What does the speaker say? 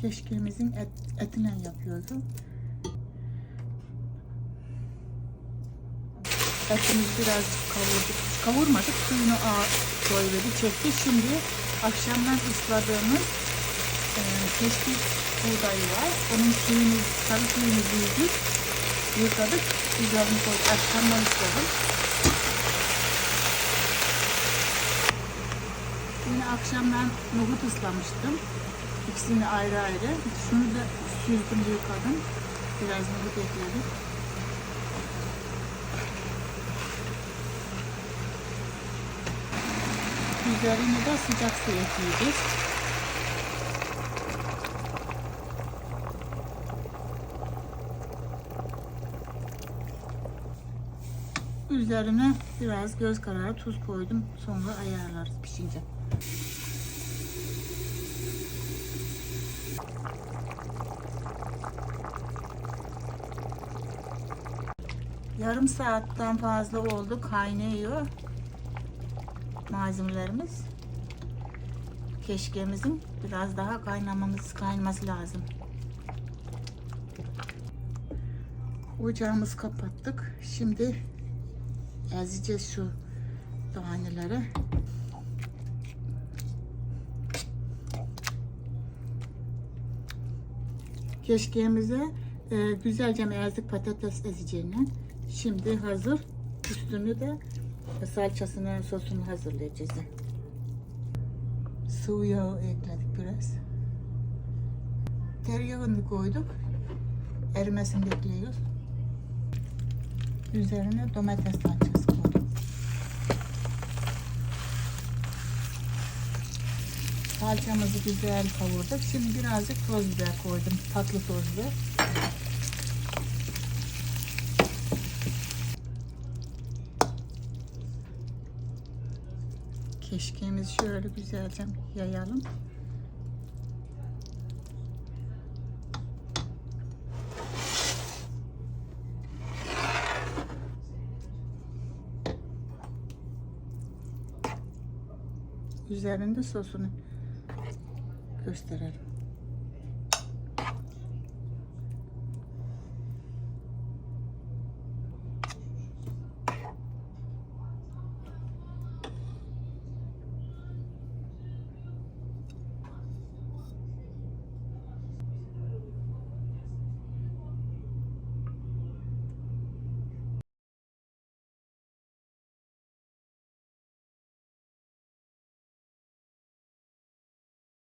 keşkemizin et, etiyle yapıyordum. Etimizi biraz kavurduk. Kavurmadık. Suyunu ağa koyuyordu. Çekti. Şimdi akşamdan ısladığımız e, keşkek buğdayı var. Onun suyunu, sarı suyunu büyüdük. Yıkadık. Üzerine koyduk. Akşamdan ısladım. Yine akşamdan nohut ıslamıştım. İkisini ayrı ayrı. Şunu da süzdüm, yıkadım. Biraz nohut ekledim. Üzerine de sıcak su ekleyeceğiz. Üzerine biraz göz kararı tuz koydum. Sonra ayarlarız pişince. Yarım saatten fazla oldu. Kaynıyor malzemelerimiz. Keşkemizin biraz daha kaynamamız kaynaması lazım. Ocağımızı kapattık. Şimdi ezeceğiz şu taneleri. Keşkeğimize e, güzelce ezdik patates ezeceğini. Şimdi hazır. Üstünü de salçasını, sosunu hazırlayacağız. Sıvı yağ ekledik biraz. Tereyağını koyduk. Erimesini bekliyoruz. Üzerine domates salçası koyduk. Salçamızı güzel kavurduk. Şimdi birazcık toz biber koydum. Tatlı toz biber. Keşkemizi şöyle güzelce yayalım. Üzerinde sosunu gösterelim.